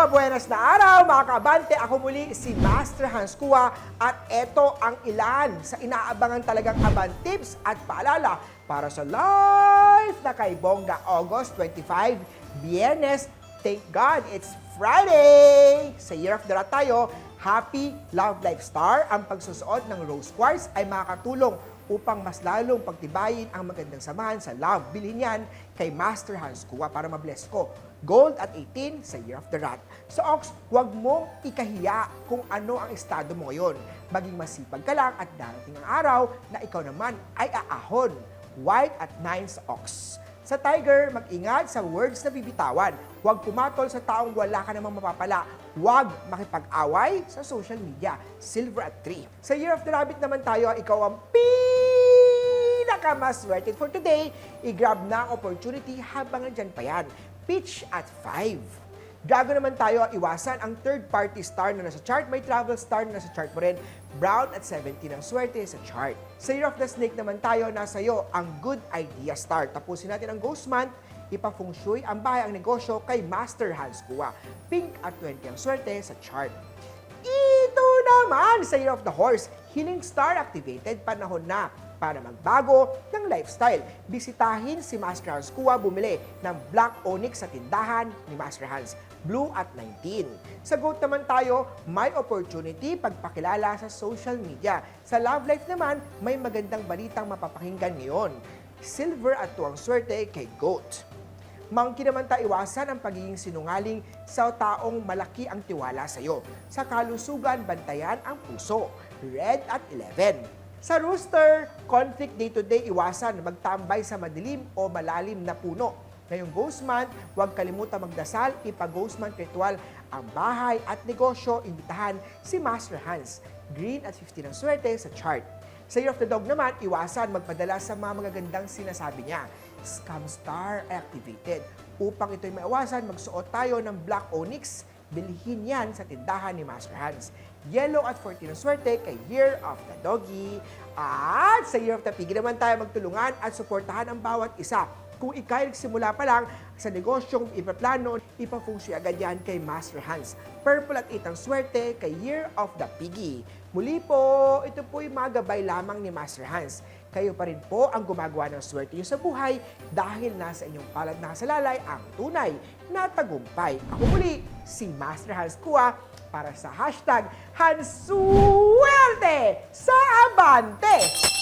Mabuenas na araw mga kaabante. Ako muli si Master Hans Kua at eto ang ilan sa inaabangan talagang abang tips at paalala para sa live na kay Bongga August 25, Biyernes. Thank God, it's Friday! Sa Year of the Rat tayo, Happy Love Life Star, ang pagsusuot ng rose quartz ay makakatulong upang mas lalong pagtibayin ang magandang samahan sa love. Bilhin yan kay Master Hans Kua para mabless ko. Gold at 18 sa Year of the Rat. Sa Ox, huwag mong ikahiya kung ano ang estado mo ngayon. Maging masipag ka lang at darating ang araw na ikaw naman ay aahon. White at 9 sa Ox. Sa Tiger, mag-ingat sa words na bibitawan. Huwag pumatol sa taong wala ka namang mapapala. Huwag makipag-away sa social media. Silver at 3. Sa Year of the Rabbit naman tayo, ikaw ang pinakamaswerte for today. I-grab na opportunity habang nandyan pa yan. Pitch at 5. Drago naman tayo, iwasan ang third-party star na nasa chart. May travel star na nasa chart mo rin. Brown at 17 ang swerte sa chart. Sa Year of the Snake naman tayo, nasa iyo ang good idea star. Tapusin natin ang Ghost Month. Ipafeng shui ang bahay ang negosyo kay Master Hans Kua. Pink at 20 ang swerte sa chart. Naman sa Year of the Horse, Healing Star activated, panahon na para magbago ng lifestyle. Bisitahin si Master Hans Kua bumili ng Black Onyx sa tindahan ni Master Hans. Blue at 19. Sa GOAT naman tayo, may opportunity pagpakilala sa social media. Sa love life naman, may magandang balitang mapapakinggan ngayon. Silver at tuwang swerte kay GOAT. Monkey naman tayo iwasan ang pagiging sinungaling sa taong malaki ang tiwala sa iyo. Sa kalusugan, bantayan ang puso. Red at 11. Sa rooster, conflict day-to-day iwasan magtambay sa madilim o malalim na puno. Ngayong Ghost Month, huwag kalimutan magdasal, ipa-Ghost Month ritual ang bahay at negosyo, imbitahan si Master Hans. Green at 15 ang swerte sa chart. Sa Year of the Dog naman, iwasan magpadala sa mga magagandang sinasabi niya. Scam Star activated. Upang ito'y maiwasan, magsuot tayo ng Black Onyx. Bilhin yan sa tindahan ni Master Hans. Yellow at 14 ang swerte kay Year of the Doggy. At sa Year of the Piggy naman tayo magtulungan at suportahan ang bawat isa. Kung ikay nagsimula pa lang sa negosyong ipaplano, ipafungsyo agad yan kay Master Hans. Purple at 8 ang swerte kay Year of the Piggy. Muli po, ito po'y magabay lamang ni Master Hans. Kayo pa rin po ang gumagawa ng swerte niyo sa buhay dahil nasa inyong palad nakasalalay ang tunay na tagumpay. Ako muli, si Master Hans Kua para sa hashtag Hansuerte sa Abante!